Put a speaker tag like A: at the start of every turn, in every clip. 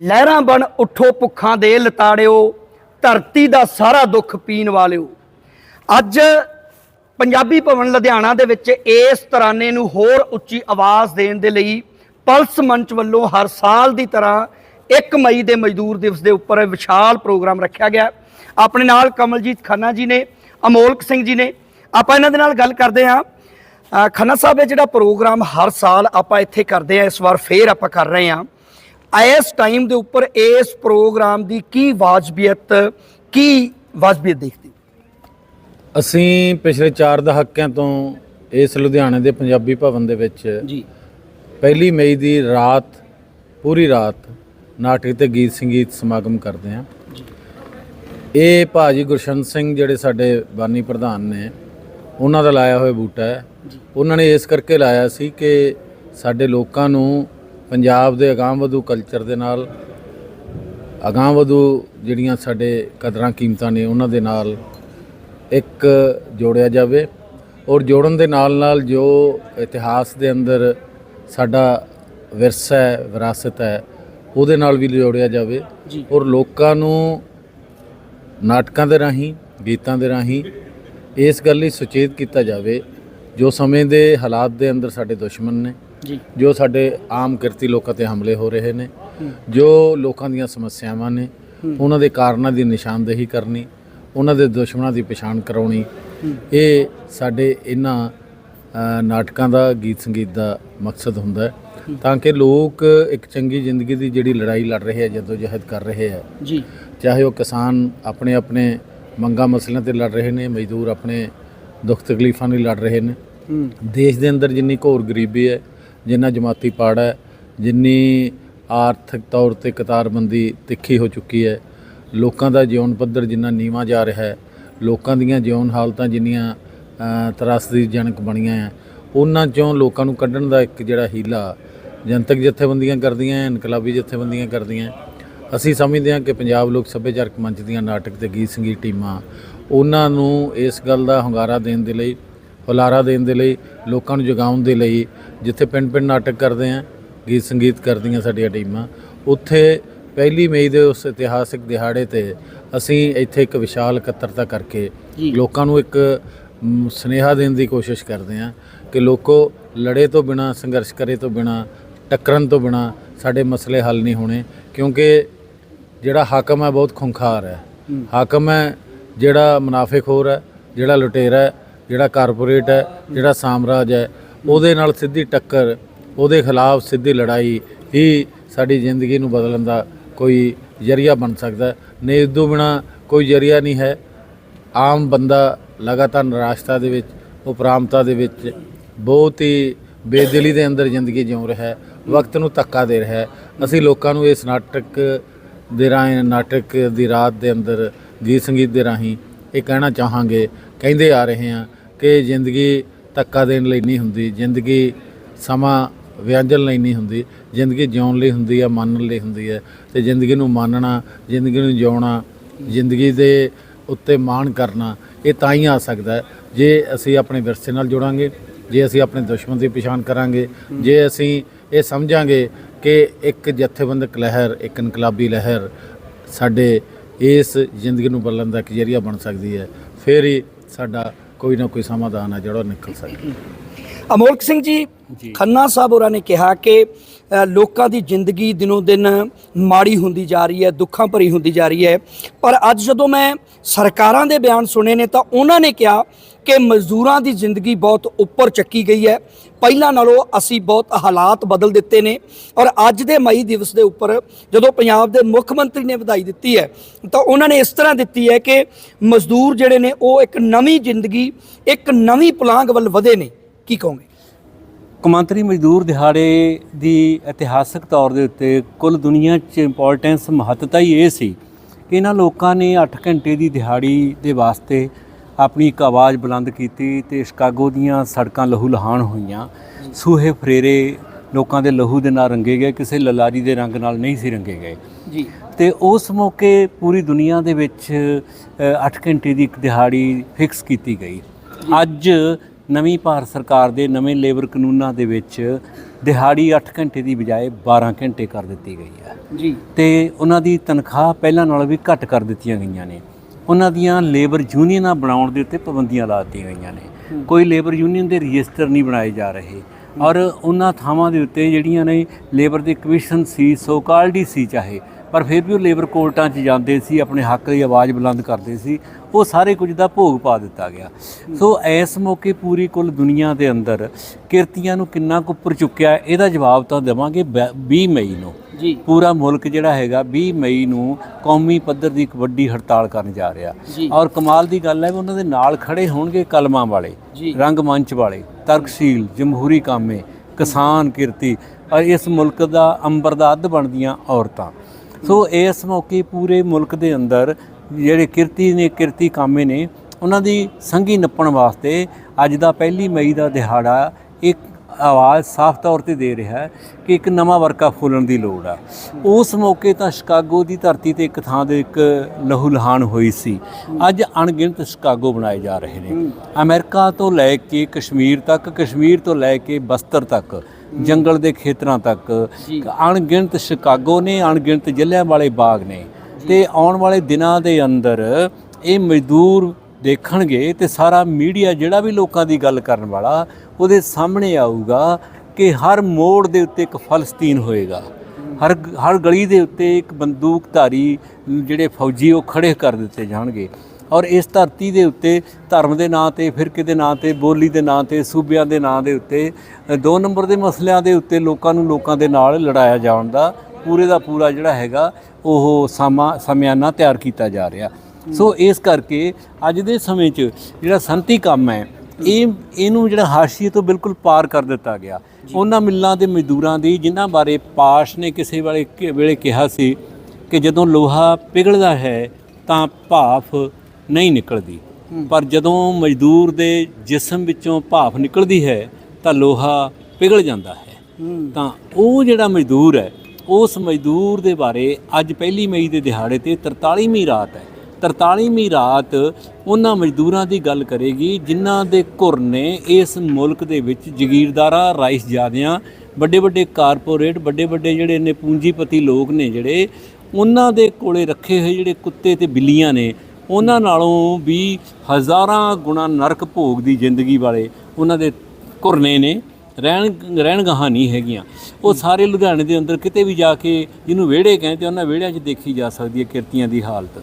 A: ਲਹਿਰਾਂ ਬਣ ਉੱਠੋ ਭੁੱਖਾਂ ਦੇ ਲਤਾੜਿਓ, ਧਰਤੀ ਦਾ ਸਾਰਾ ਦੁੱਖ ਪੀਣ ਵਾਲਿਓ। ਅੱਜ ਪੰਜਾਬੀ ਭਵਨ ਲੁਧਿਆਣਾ ਦੇ ਵਿੱਚ ਇਸ ਤਰਾਨੇ ਨੂੰ ਹੋਰ ਉੱਚੀ ਆਵਾਜ਼ ਦੇਣ ਦੇ ਲਈ ਪਲਸ ਮੰਚ ਵੱਲੋਂ ਹਰ ਸਾਲ ਦੀ ਤਰ੍ਹਾਂ 1 ਮਈ ਦੇ ਮਜ਼ਦੂਰ ਦਿਵਸ ਦੇ ਉੱਪਰ ਵਿਸ਼ਾਲ ਪ੍ਰੋਗਰਾਮ ਰੱਖਿਆ ਗਿਆ। ਆਪਣੇ ਨਾਲ ਕਮਲਜੀਤ ਖੰਨਾ ਜੀ ਨੇ, ਅਮੋਲਕ ਸਿੰਘ ਜੀ ਨੇ। ਆਪਾਂ ਇਹਨਾਂ ਦੇ ਨਾਲ ਗੱਲ ਕਰਦੇ ਹਾਂ। ਖੰਨਾ ਸਾਹਿਬ, ਇਹ ਜਿਹੜਾ ਪ੍ਰੋਗਰਾਮ ਹਰ ਸਾਲ ਆਪਾਂ ਇੱਥੇ ਕਰਦੇ ਆ ਇਸ ਵਾਰ ਫੇਰ ਆਪਾਂ ਕਰ ਰਹੇ ਹਾਂ। ਇਸ ਟਾਈਮ ਦੇ ਉੱਪਰ ਇਸ ਪ੍ਰੋਗਰਾਮ ਦੀ ਕੀ ਵਾਜਬੀਅਤ ਕੀ ਵਾਜਬੀਅਤ ਦੇਖਦੇ?
B: ਅਸੀਂ ਪਿਛਲੇ 4 ਦਹਾਕਿਆਂ ਤੋਂ ਇਸ ਲੁਧਿਆਣੇ ਦੇ ਪੰਜਾਬੀ ਭਵਨ ਦੇ ਵਿੱਚ
A: ਜੀ।
B: ਪਹਿਲੀ ਮਈ ਦੀ ਰਾਤ ਪੂਰੀ ਰਾਤ ਨਾਟਕ ਤੇ ਗੀਤ ਸੰਗੀਤ ਸਮਾਗਮ ਕਰਦੇ ਹਾਂ। ਇਹ ਭਾਜੀ ਗੁਰਸ਼ਨ ਸਿੰਘ ਜਿਹੜੇ ਸਾਡੇ ਬਾਨੀ ਪ੍ਰਧਾਨ ਨੇ ਉਹਨਾਂ ਦਾ ਲਾਇਆ ਹੋਇਆ ਬੂਟਾ ਹੈ। ਉਹਨਾਂ ਨੇ ਇਸ ਕਰਕੇ ਲਾਇਆ ਸੀ ਕਿ ਸਾਡੇ ਲੋਕਾਂ ਨੂੰ ਪੰਜਾਬ ਦੇ ਅਗਾਂਹਵਧੂ ਕਲਚਰ ਦੇ ਨਾਲ ਅਗਾਂਹਵਧੂ ਜਿਹੜੀਆਂ ਸਾਡੇ ਕਦਰਾਂ ਕੀਮਤਾਂ ਨੇ ਉਹਨਾਂ ਦੇ ਨਾਲ ਇੱਕ ਜੋੜਿਆ ਜਾਵੇ ਔਰ ਜੋੜਨ ਦੇ ਨਾਲ ਨਾਲ ਜੋ ਇਤਿਹਾਸ ਦੇ ਅੰਦਰ ਸਾਡਾ ਵਿਰਸਾ ਹੈ ਵਿਰਾਸਤ ਹੈ ਉਹਦੇ ਨਾਲ ਵੀ ਜੋੜਿਆ ਜਾਵੇ। ਔਰ ਲੋਕਾਂ ਨੂੰ ਨਾਟਕਾਂ ਦੇ ਰਾਹੀਂ ਗੀਤਾਂ ਦੇ ਰਾਹੀਂ ਇਸ ਗੱਲ ਲਈ ਸੁਚੇਤ ਕੀਤਾ ਜਾਵੇ ਜੋ ਸਮੇਂ ਦੇ ਹਾਲਾਤ ਦੇ ਅੰਦਰ ਸਾਡੇ ਦੁਸ਼ਮਣ ਨੇ
A: ਜੀ।
B: ਜੋ ਸਾਡੇ ਆਮ ਕਿਰਤੀ ਲੋਕਾਂ ਤੇ ਹਮਲੇ ਹੋ ਰਹੇ ਨੇ ਜੋ ਲੋਕਾਂ ਦੀਆਂ ਸਮੱਸਿਆਵਾਂ ਨੇ ਉਹਨਾਂ ਦੇ ਕਾਰਨਾਂ ਦੀ ਨਿਸ਼ਾਨਦੇਹੀ ਕਰਨੀ ਉਹਨਾਂ ਦੇ ਦੁਸ਼ਮਣਾਂ ਦੀ ਪਛਾਣ ਕਰਾਉਣੀ ਇਹ ਸਾਡੇ ਇਹਨਾਂ ਨਾਟਕਾਂ ਦਾ ਗੀਤ ਸੰਗੀਤ ਦਾ ਮਕਸਦ ਹੁੰਦਾ ਹੈ। ਤਾਂ ਕਿ ਲੋਕ ਇੱਕ ਚੰਗੀ ਜ਼ਿੰਦਗੀ ਦੀ ਜਿਹੜੀ ਲੜਾਈ ਲੜ ਰਹੇ ਆ ਜਦੋਂ ਜਹਿਦ ਕਰ ਰਹੇ ਆ
A: ਜੀ।
B: ਚਾਹੇ ਉਹ ਕਿਸਾਨ ਆਪਣੇ ਆਪਣੇ ਮੰਗਾਂ ਮਸਲਿਆਂ ਤੇ ਲੜ ਰਹੇ ਨੇ ਮਜ਼ਦੂਰ ਆਪਣੇ ਦੁੱਖ ਤਕਲੀਫਾਂ ਲਈ ਲੜ ਰਹੇ ਨੇ। ਦੇਸ਼ ਦੇ ਅੰਦਰ ਜਿੰਨੀ ਘੋਰ ਗਰੀਬੀ ਹੈ ਜਿੰਨਾ ਜਮਾਤੀ ਪਾੜਾ ਹੈ ਜਿੰਨੀ ਆਰਥਿਕ ਤੌਰ ਤੇ ਕਤਾਰਬੰਦੀ ਤਿੱਖੀ ਹੋ ਚੁੱਕੀ ਹੈ ਲੋਕਾਂ ਦਾ ਜੀਵਨ ਪੱਧਰ ਜਿੰਨਾ ਨੀਵਾਂ ਜਾ ਰਿਹਾ ਹੈ ਲੋਕਾਂ ਦੀਆਂ ਜੀਵਨ ਹਾਲਤਾਂ ਜਿੰਨੀਆਂ ਅ, ਤਰਾਸਦੀਜਨਕ ਬਣੀਆਂ ਹੈ ਉਹਨਾਂ ਚੋਂ ਲੋਕਾਂ ਨੂੰ ਕੱਢਣ ਦਾ ਇੱਕ ਜਿਹੜਾ ਹੀਲਾ ਜਨਤਕ ਜਥੇਬੰਦੀਆਂ ਕਰਦੀਆਂ ਇਨਕਲਾਬੀ ਜਥੇਬੰਦੀਆਂ ਕਰਦੀਆਂ। ਅਸੀਂ ਸਮਝਦੇ ਹਾਂ ਕਿ ਪੰਜਾਬ ਲੋਕ ਸੱਭਿਆਚਾਰਕ ਮੰਚ ਦੀਆਂ ਨਾਟਕ ਤੇ ਗੀਤ ਸੰਗੀਤ ਟੀਮਾਂ ਉਹਨਾਂ ਨੂੰ ਇਸ ਗੱਲ ਦਾ ਹੁੰਗਾਰਾ ਦੇਣ ਦੇ ਲਈ ਹੁਲਾਰਾ ਦੇਣ ਦੇ ਲਈ ਲੋਕਾਂ ਨੂੰ ਜਗਾਉਣ ਦੇ ਲਈ ਜਿੱਥੇ ਪਿੰਡ ਪਿੰਡ ਨਾਟਕ ਕਰਦੇ ਆ ਗੀਤ ਸੰਗੀਤ ਕਰਦੀਆਂ ਸਾਡੀਆਂ ਟੀਮਾਂ ਉੱਥੇ ਪਹਿਲੀ ਮਈ ਦੇ ਉਸ ਇਤਿਹਾਸਿਕ ਦਿਹਾੜੇ ਤੇ ਅਸੀਂ ਇੱਥੇ ਇੱਕ ਵਿਸ਼ਾਲ ਇਕੱਤਰਤਾ ਕਰਕੇ। ਲੋਕਾਂ ਨੂੰ ਇੱਕ ਮ, ਸੁਨੇਹਾ ਦੇਣ ਦੀ ਕੋਸ਼ਿਸ਼ ਕਰਦੇ ਆ ਕਿ ਲੋਕੋ ਲੜੇ ਤੋਂ ਬਿਨਾ ਸੰਘਰਸ਼ ਕਰੇ ਤੋਂ ਬਿਨਾ ਟੱਕਰਨ ਤੋਂ ਬਿਨਾ ਸਾਡੇ ਮਸਲੇ ਹੱਲ ਨਹੀਂ ਹੋਣੇ ਕਿਉਂਕਿ ਜਿਹੜਾ ਹਾਕਮ ਹੈ ਬਹੁਤ ਖੁੰਖਾਰ ਹੈ ਹਾਕਮ ਹੈ ਜਿਹੜਾ ਮੁਨਾਫਿਕਖੋਰ ਹੈ ਜਿਹੜਾ ਲੁਟੇਰਾ ਹੈ ਜਿਹੜਾ ਕਾਰਪੋਰੇਟ ਹੈ ਜਿਹੜਾ ਸਾਮਰਾਜ ਹੈ ਉਹਦੇ ਨਾਲ ਸਿੱਧੀ ਟੱਕਰ, ਉਹਦੇ ਖਿਲਾਫ ਸਿੱਧੀ ਲੜਾਈ ਹੀ ਸਾਡੀ ਜ਼ਿੰਦਗੀ ਨੂੰ ਬਦਲਣ ਦਾ ਕੋਈ ਜ਼ਰੀਆ ਬਣ ਸਕਦਾ ਹੈ। ਨਹੀਂ ਇਸ ਤੋਂ ਬਿਨਾ ਕੋਈ ਜ਼ਰੀਆ ਨਹੀਂ ਹੈ। ਆਮ ਬੰਦਾ ਲਗਾਤਾਰ ਨਿਰਾਸ਼ਤਾ ਦੇ ਵਿੱਚ, ਉਪਰਾਮਤਾ ਦੇ ਵਿੱਚ ਬਹੁਤ ਹੀ ਬੇਦਿਲੀ ਦੇ ਅੰਦਰ ਜ਼ਿੰਦਗੀ ਜਿਉ ਰਿਹਾ ਹੈ। ਵਕਤ ਨੂੰ ਧੱਕਾ ਦੇ ਰਿਹਾ ਹੈ। ਅਸੀਂ ਲੋਕਾਂ ਨੂੰ ਇਸ ਨਾਟਕ ਦੇ ਰਾਹੀਂ, ਨਾਟਕ ਦੀ ਰਾਤ ਦੇ ਅੰਦਰ ਗੀਤ ਸੰਗੀਤ ਦੇ ਰਾਹੀਂ ਇਹ ਕਹਿਣਾ ਚਾਹਾਂਗੇ। ਕਹਿੰਦੇ ਆ ਰਹੇ ਹਾਂ ਕਿ ਜ਼ਿੰਦਗੀ ਧੱਕਾ ਦੇਣ ਲਈ ਨਹੀਂ ਹੁੰਦੀ, ਜ਼ਿੰਦਗੀ ਸਮਾਂ ਵਿਅੰਜਨ ਲਈ ਨਹੀਂ ਹੁੰਦੀ, ਜ਼ਿੰਦਗੀ ਜਿਉਣ ਲਈ ਹੁੰਦੀ ਹੈ ਮੰਨਣ ਲਈ ਹੁੰਦੀ ਹੈ ਤੇ ਜ਼ਿੰਦਗੀ ਨੂੰ ਮੰਨਣਾ, ਜ਼ਿੰਦਗੀ ਨੂੰ ਜਿਉਣਾ, ਜ਼ਿੰਦਗੀ ਦੇ ਉੱਤੇ ਮਾਣ ਕਰਨਾ, ਇਹ ਤਾਂ ਹੀ ਆ ਸਕਦਾ ਜੇ ਅਸੀਂ ਆਪਣੇ ਵਿਰਸੇ ਨਾਲ ਜੁੜਾਂਗੇ, ਜੇ ਅਸੀਂ ਆਪਣੇ ਦੁਸ਼ਮਣ ਦੀ ਪਛਾਣ ਕਰਾਂਗੇ, ਜੇ ਅਸੀਂ ਇਹ ਸਮਝਾਂਗੇ ਕਿ ਇੱਕ ਜਥੇਬੰਦਕ ਲਹਿਰ, ਇੱਕ ਇਨਕਲਾਬੀ ਲਹਿਰ ਸਾਡੇ ਇਸ ਜ਼ਿੰਦਗੀ ਨੂੰ ਬਦਲਣ ਦਾ ਇੱਕ ਜ਼ਰੀਆ ਬਣ ਸਕਦੀ ਹੈ, ਫਿਰ ਹੀ ਸਾਡਾ ਕੋਈ ਨਾ ਕੋਈ ਸਮਾਧਾਨ ਹੈ ਜਿਹੜਾ ਨਿਕਲ ਸਕਦਾ।
A: ਅਮੋਲਕ ਸਿੰਘ ਜੀ। ਖੰਨਾ ਸਾਹਿਬ ਹੋਰਾਂ ਨੇ ਕਿਹਾ ਕਿ ਲੋਕਾਂ ਦੀ ਜ਼ਿੰਦਗੀ ਦਿਨੋਂ ਦਿਨ ਮਾੜੀ ਹੁੰਦੀ ਜਾ ਰਹੀ ਹੈ, ਦੁੱਖਾਂ ਭਰੀ ਹੁੰਦੀ ਜਾ ਰਹੀ ਹੈ। ਪਰ ਅੱਜ ਜਦੋਂ ਮੈਂ ਸਰਕਾਰਾਂ ਦੇ ਬਿਆਨ ਸੁਣੇ ਨੇ ਤਾਂ ਉਹਨਾਂ ਨੇ ਕਿਹਾ ਕਿ ਮਜ਼ਦੂਰਾਂ ਦੀ ਜ਼ਿੰਦਗੀ ਬਹੁਤ ਉੱਪਰ ਚੱਕੀ ਗਈ ਹੈ। ਪਹਿਲਾਂ ਨਾਲੋਂ ਅਸੀਂ ਬਹੁਤ ਹਾਲਾਤ ਬਦਲ ਦਿੱਤੇ ਨੇ ਔਰ ਅੱਜ ਦੇ ਮਈ ਦਿਵਸ ਦੇ ਉੱਪਰ ਜਦੋਂ ਪੰਜਾਬ ਦੇ ਮੁੱਖ ਮੰਤਰੀ ਨੇ ਵਧਾਈ ਦਿੱਤੀ ਹੈ, ਤਾਂ ਉਹਨਾਂ ਨੇ ਇਸ ਤਰ੍ਹਾਂ ਦਿੱਤੀ ਹੈ ਕਿ ਮਜ਼ਦੂਰ ਜਿਹੜੇ ਨੇ ਉਹ ਇੱਕ ਨਵੀਂ ਜ਼ਿੰਦਗੀ, ਇੱਕ ਨਵੀਂ ਪੁਲਾਂਘ ਵੱਲ ਵਧੇ ਨੇ। ਕੀ ਕਹੋਗੇ?
C: ਕੌਮਾਂਤਰੀ ਮਜ਼ਦੂਰ ਦਿਹਾੜੇ ਦੀ ਇਤਿਹਾਸਕ ਤੌਰ ਦੇ ਉੱਤੇ ਕੁੱਲ ਦੁਨੀਆ 'ਚ ਇੰਪੋਰਟੈਂਸ ਮਹੱਤਤਾ ਹੀ ਇਹ ਸੀ ਕਿ ਇਹਨਾਂ ਲੋਕਾਂ ਨੇ 8 ਘੰਟੇ ਦੀ ਦਿਹਾੜੀ ਦੇ ਵਾਸਤੇ ਆਪਣੀ ਇੱਕ ਆਵਾਜ਼ ਬੁਲੰਦ ਕੀਤੀ ਤੇ ਸ਼ਿਕਾਗੋ ਦੀਆਂ ਸੜਕਾਂ ਲਹੂ ਲਹਾਨ ਹੋਈਆਂ। ਸੂਹੇ ਫਰੇਰੇ ਲੋਕਾਂ ਦੇ ਲਹੂ ਦੇ ਨਾਲ ਰੰਗੇ ਗਏ ਕਿਸੇ ਲਲਾਰੀ ਦੇ ਰੰਗ ਨਾਲ ਨਹੀਂ ਸੀ ਰੰਗੇ ਗਏ।
A: ਜੀ।
C: ਤੇ ਉਸ ਮੌਕੇ ਪੂਰੀ ਦੁਨੀਆ ਦੇ ਵਿੱਚ 8 ਘੰਟੇ ਦੀ ਇੱਕ ਦਿਹਾੜੀ ਫਿਕਸ ਕੀਤੀ ਗਈ। ਅੱਜ ਨਵੀਂ ਭਾਰਤ ਸਰਕਾਰ ਦੇ ਨਵੇਂ ਲੇਬਰ ਕਾਨੂੰਨਾਂ ਦੇ ਵਿੱਚ ਦਿਹਾੜੀ 8 ਘੰਟੇ ਦੀ ਬਜਾਏ 12 ਘੰਟੇ ਕਰ ਦਿੱਤੀ ਗਈ ਹੈ।
A: ਜੀ।
C: ਤੇ ਉਹਨਾਂ ਦੀ ਤਨਖਾਹ ਪਹਿਲਾਂ ਨਾਲੋਂ ਵੀ ਘੱਟ ਕਰ ਦਿੱਤੀਆਂ ਗਈਆਂ ਨੇ। ਉਹਨਾਂ ਦੀਆਂ ਲੇਬਰ ਯੂਨੀਅਨਾਂ ਬਣਾਉਣ ਦੇ ਉੱਤੇ ਪਾਬੰਦੀਆਂ ਲਾ ਦਿੱਤੀਆਂ ਗਈਆਂ ਨੇ। ਕੋਈ ਲੇਬਰ ਯੂਨੀਅਨ ਦੇ ਰਜਿਸਟਰ ਨਹੀਂ ਬਣਾਏ ਜਾ ਰਹੇ। ਔਰ ਉਹਨਾਂ ਥਾਵਾਂ ਦੇ ਉੱਤੇ ਜਿਹੜੀਆਂ ਨੇ ਲੇਬਰ ਦੀ ਕਮਿਸ਼ਨ ਸੀ ਸੋ ਕਾਲਡੀ ਸੀ ਚਾਹੇ ਪਰ ਫਿਰ ਵੀ ਉਹ ਲੇਬਰ ਕੋਰਟਾਂ 'ਚ ਜਾਂਦੇ ਸੀ ਆਪਣੇ ਹੱਕ ਦੀ ਆਵਾਜ਼ ਬੁਲੰਦ ਕਰਦੇ ਸੀ ਉਹ ਸਾਰੇ ਕੁਝ ਦਾ ਭੋਗ ਪਾ ਦਿੱਤਾ ਗਿਆ। ਸੋ ਇਸ ਮੌਕੇ ਪੂਰੀ ਕੁੱਲ ਦੁਨੀਆ ਦੇ ਅੰਦਰ ਕਿਰਤੀਆਂ ਨੂੰ ਕਿੰਨਾ ਕੁ ਉੱਪਰ ਚੁੱਕਿਆ ਇਹਦਾ ਜਵਾਬ ਤਾਂ ਦੇਵਾਂਗੇ ਬ- 20 ਮਈ ਨੂੰ।
A: ਜੀ।
C: ਪੂਰਾ ਮੁਲਕ ਜਿਹੜਾ ਹੈਗਾ 20 ਮਈ ਨੂੰ ਕੌਮੀ ਪੱਧਰ ਦੀ ਇੱਕ ਵੱਡੀ ਹੜਤਾਲ ਕਰਨ ਜਾ ਰਿਹਾ। ਔਰ ਕਮਾਲ ਦੀ ਗੱਲ ਹੈ ਵੀ ਉਹਨਾਂ ਦੇ ਨਾਲ ਖੜੇ ਹੋਣਗੇ ਕਲਮਾਂ ਵਾਲੇ
A: ਜੀ।
C: ਰੰਗਮੰਚ ਵਾਲੇ ਤਰਕਸ਼ੀਲ ਜਮਹੂਰੀ ਕਾਮੇ ਕਿਸਾਨ ਕਿਰਤੀ ਔਰ ਇਸ ਮੁਲਕ ਦਾ ਅੰਬਰ ਦਾ ਅੱਧ ਬਣਦੀਆਂ ਔਰਤਾਂ। ਸੋ ਇਸ ਮੌਕੇ ਪੂਰੇ ਮੁਲਕ ਦੇ ਅੰਦਰ ਜਿਹੜੇ ਕਿਰਤੀ ਨੇ, ਕਿਰਤੀ ਕਾਮੇ ਨੇ, ਉਹਨਾਂ ਦੀ ਸੰਗੀ ਨੱਪਣ ਵਾਸਤੇ ਅੱਜ ਦਾ ਪਹਿਲੀ ਮਈ ਦਾ ਦਿਹਾੜਾ ਇੱਕ ਆਵਾਜ਼ ਸਾਫ਼ ਤੌਰ ਤੇ ਦੇ ਰਿਹਾ ਹੈ ਕਿ ਇੱਕ ਨਵਾਂ ਵਰਕਾ ਫੁੱਲਣ ਦੀ ਲੋੜ ਆ। ਉਸ ਮੌਕੇ ਤਾਂ ਸ਼ਿਕਾਗੋ ਦੀ ਧਰਤੀ ਤੇ ਇੱਕ ਥਾਂ ਦੇ ਇੱਕ ਲਹੂ ਲਹਾਨ ਹੋਈ ਸੀ। ਅੱਜ ਅਣਗਿਣਤ ਸ਼ਿਕਾਗੋ ਬਣਾਏ ਜਾ ਰਹੇ ਨੇ। ਅਮਰੀਕਾ ਤੋਂ ਲੈ ਕੇ ਕਸ਼ਮੀਰ ਤੱਕ, ਕਸ਼ਮੀਰ ਤੋਂ ਲੈ ਕੇ ਬਸਤਰ ਤੱਕ ਜੰਗਲ ਦੇ ਖੇਤਰਾਂ ਤੱਕ। ਅਣਗਿਣਤ ਸ਼ਿਕਾਗੋ ਨੇ ਅਣਗਿਣਤ ਜ਼ਿਲ੍ਹਿਆਂ ਵਾਲੇ ਬਾਗ ਨੇ। ਤੇ ਆਉਣ ਵਾਲੇ ਦਿਨਾਂ ਦੇ ਅੰਦਰ ਇਹ ਮਜ਼ਦੂਰ ਦੇਖਣਗੇ ਤੇ ਸਾਰਾ ਮੀਡੀਆ ਜਿਹੜਾ ਵੀ ਲੋਕਾਂ ਦੀ ਗੱਲ ਕਰਨ ਵਾਲਾ ਉਹਦੇ ਸਾਹਮਣੇ ਆਊਗਾ ਕਿ ਹਰ ਮੋੜ ਦੇ ਉੱਤੇ ਇੱਕ ਫਲਸਤੀਨ ਹੋਏਗਾ। ਹਰ ਹਰ ਗਲੀ ਦੇ ਉੱਤੇ ਇੱਕ ਬੰਦੂਕਧਾਰੀ ਜਿਹੜੇ ਫੌਜੀ ਉਹ ਖੜੇ ਕਰ ਦਿੱਤੇ ਜਾਣਗੇ। ਔਰ ਇਸ ਧਰਤੀ ਦੇ ਉੱਤੇ ਧਰਮ ਦੇ ਨਾਂ ਤੇ ਫਿਰਕੇ ਦੇ ਨਾਂ ਤੇ ਬੋਲੀ ਦੇ ਨਾਂ ਤੇ ਸੂਬਿਆਂ ਦੇ ਨਾਂ ਦੇ ਉੱਤੇ ਦੋ ਨੰਬਰ ਦੇ ਮਸਲਿਆਂ ਦੇ ਉੱਤੇ ਲੋਕਾਂ ਨੂੰ ਲੋਕਾਂ ਦੇ ਨਾਲ ਲੜਾਇਆ ਜਾਣ ਦਾ ਪੂਰੇ ਦਾ ਪੂਰਾ ਜਿਹੜਾ ਹੈਗਾ ਉਹ ਸਮਾਂ ਸਮਿਆਨਾ ਤਿਆਰ ਕੀਤਾ ਜਾ ਰਿਹਾ। ਸੋ ਇਸ ਕਰਕੇ ਅੱਜ ਦੇ ਸਮੇਂ 'ਚ ਜਿਹੜਾ ਸੰਤੀ ਕੰਮ ਹੈ ਇਹ ਇਹਨੂੰ ਜਿਹੜਾ ਹਾਸ਼ੀਏ ਤੋਂ ਬਿਲਕੁਲ ਪਾਰ ਕਰ ਦਿੱਤਾ ਗਿਆ। ਉਹਨਾਂ ਮਿੱਲਾਂ ਦੇ ਮਜ਼ਦੂਰਾਂ ਦੀ ਜਿਨ੍ਹਾਂ ਬਾਰੇ ਪਾਸ਼ ਨੇ ਕਿਸੇ ਵਾਲੇ ਵੇਲੇ ਕਿਹਾ ਸੀ ਕਿ ਜਦੋਂ ਲੋਹਾ ਪਿਘਲਦਾ ਹੈ ਤਾਂ ਭਾਫ ਨਹੀਂ ਨਿਕਲਦੀ। ਪਰ ਜਦੋਂ ਮਜ਼ਦੂਰ ਦੇ ਜਿਸਮ ਵਿੱਚੋਂ ਭਾਫ ਨਿਕਲਦੀ ਹੈ ਤਾਂ ਲੋਹਾ ਪਿਘਲ ਜਾਂਦਾ ਹੈ। ਤਾਂ ਉਹ ਜਿਹੜਾ ਮਜ਼ਦੂਰ ਹੈ ਉਸ ਮਜ਼ਦੂਰ ਦੇ ਬਾਰੇ ਅੱਜ ਪਹਿਲੀ ਮਈ ਦੇ ਦਿਹਾੜੇ ਤੇ 43ਵੀਂ ਰਾਤ ਹੈ। 43ਵੀਂ ਰਾਤ ਉਹਨਾਂ ਮਜ਼ਦੂਰਾਂ ਦੀ ਗੱਲ ਕਰੇਗੀ ਜਿਨ੍ਹਾਂ ਦੇ ਘੁਰ ਨੇ ਇਸ ਮੁਲਕ ਦੇ ਵਿੱਚ ਜ਼ਗੀਰਦਾਰਾਂ ਰਾਈਸ ਜਾਦਿਆਂ ਵੱਡੇ ਵੱਡੇ ਕਾਰਪੋਰੇਟ ਵੱਡੇ ਵੱਡੇ ਜਿਹੜੇ ਨੇ ਪੂੰਜੀਪਤੀ ਲੋਕ ਨੇ ਜਿਹੜੇ ਉਹਨਾਂ ਦੇ ਕੋਲੇ ਰੱਖੇ ਹੋਏ ਜਿਹੜੇ ਕੁੱਤੇ ਤੇ ਬਿੱਲੀਆਂ ਨੇ ਉਹਨਾਂ ਨਾਲੋਂ ਵੀ ਹਜ਼ਾਰਾਂ ਗੁਣਾ ਨਰਕ ਭੋਗ ਦੀ ਜ਼ਿੰਦਗੀ ਵਾਲੇ ਉਹਨਾਂ ਦੇ ਘੁਰਨੇ ਨੇ ਰਹਿਣ ਰਹਿਣ ਗਾਹਾਂ ਨਹੀਂ ਹੈਗੀਆਂ। ਉਹ ਸਾਰੇ ਲੁਧਿਆਣੇ ਦੇ ਅੰਦਰ ਕਿਤੇ ਵੀ ਜਾ ਕੇ ਜਿਹਨੂੰ ਵਿਹੜੇ ਕਹਿੰਦੇ ਉਹਨਾਂ ਵਿਹੜਿਆਂ 'ਚ ਦੇਖੀ ਜਾ ਸਕਦੀ ਹੈ ਕਿਰਤੀਆਂ ਦੀ ਹਾਲਤ।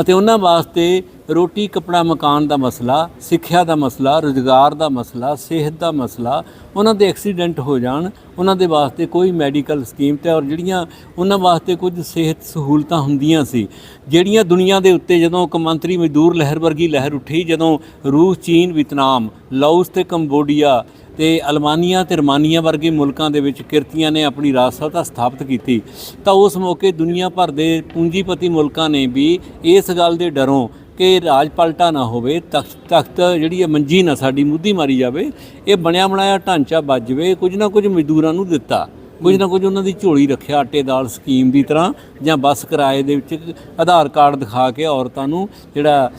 C: ਅਤੇ ਉਹਨਾਂ ਵਾਸਤੇ ਰੋਟੀ, ਕਪੜਾ, ਮਕਾਨ ਦਾ ਮਸਲਾ, ਸਿੱਖਿਆ ਦਾ ਮਸਲਾ, ਰੁਜ਼ਗਾਰ ਦਾ ਮਸਲਾ, ਸਿਹਤ ਦਾ ਮਸਲਾ, ਉਹਨਾਂ ਦੇ ਐਕਸੀਡੈਂਟ ਹੋ ਜਾਣ, ਉਹਨਾਂ ਦੇ ਵਾਸਤੇ ਕੋਈ ਮੈਡੀਕਲ ਸਕੀਮ ਤੇ ਔਰ ਜਿਹੜੀਆਂ ਉਹਨਾਂ ਵਾਸਤੇ ਕੁਝ ਸਿਹਤ ਸਹੂਲਤਾਂ ਹੁੰਦੀਆਂ ਸੀ, ਜਿਹੜੀਆਂ ਦੁਨੀਆ ਦੇ ਉੱਤੇ ਜਦੋਂ ਕੌਮਾਂਤਰੀ ਮਜ਼ਦੂਰ ਲਹਿਰ ਵਰਗੀ ਲਹਿਰ ਉੱਠੀ, ਜਦੋਂ ਰੂਸ, ਚੀਨ, ਵਿਤਨਾਮ, ਲਾਓਸ ਤੇ ਕੰਬੋਡੀਆ ਤੇ ਅਲਮਾਨੀਆ ਤੇ ਰਮਾਨੀਆ ਵਰਗੇ ਮੁਲਕਾਂ ਦੇ ਵਿੱਚ ਕਿਰਤੀਆਂ ਨੇ ਆਪਣੀ ਰਾਜਸੱਤਾ ਸਥਾਪਿਤ ਕੀਤੀ, ਤਾਂ ਉਸ ਮੌਕੇ ਦੁਨੀਆ ਭਰ ਦੇ ਪੂੰਜੀਪਤੀ ਮੁਲਕਾਂ ਨੇ ਵੀ ਇਸ ਗੱਲ ਦੇ ਡਰੋਂ ਕਿ ਰਾਜ ਪਲਟਾ ਨਾ ਹੋਵੇ ਤਖਤ ਤਖਤ ਜਿਹੜੀ ਹੈ ਮੰਜੀ ਨਾ ਸਾਡੀ ਮੁੱਦੀ ਮਾਰੀ ਜਾਵੇ ਇਹ ਬਣਿਆ ਬਣਾਇਆ ਢਾਂਚਾ ਵੱਜ ਜਾਵੇ ਕੁਝ ਨਾ ਕੁਝ ਮਜ਼ਦੂਰਾਂ ਨੂੰ ਦਿੱਤਾ। ਕੁਝ ਨਾ ਕੁਝ ਉਹਨਾਂ ਦੀ ਝੋਲੀ ਰੱਖਿਆ ਆਟੇ ਦਾਲ ਸਕੀਮ ਦੀ ਤਰ੍ਹਾਂ ਜਾਂ ਬੱਸ ਕਿਰਾਏ ਦੇ ਵਿੱਚ ਆਧਾਰ ਕਾਰਡ ਦਿਖਾ ਕੇ ਔਰਤਾਂ ਨੂੰ ਜਿਹੜਾ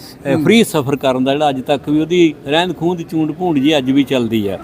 C: ਫ੍ਰੀ ਸਫ਼ਰ ਕਰਨ ਦਾ ਜਿਹੜਾ ਅੱਜ ਤੱਕ ਵੀ ਉਹਦੀ ਰਹਿੰਦ ਖੂੰਹਦ ਚੂੰਡ ਭੂੰਡ ਜੀ ਅੱਜ ਵੀ ਚੱਲਦੀ ਹੈ।